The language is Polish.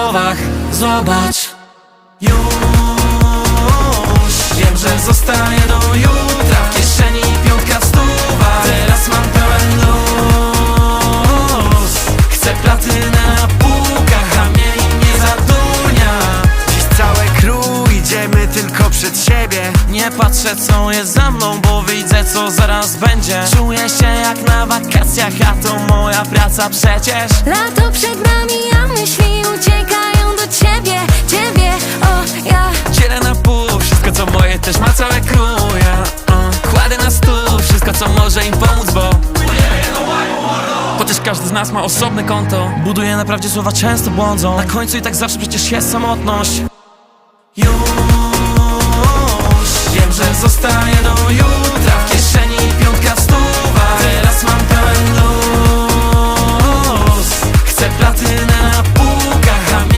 słowach Zobacz. Już Wiem, że zostanie do jutra W kieszeni piątka w stówach. Teraz mam pełen luz. Chcę platynę na półkach A mnie nie zadurnia. Dziś całe crew idziemy tylko przed siebie. Nie patrzę co jest za mną, bo widzę co zaraz będzie. Czuję się jak na wakacjach, a to moja praca przecież. Lato przed nami, każdy z nas ma osobne konto. Buduje naprawdę słowa często błądzą. Na końcu i tak zawsze przecież jest samotność. Już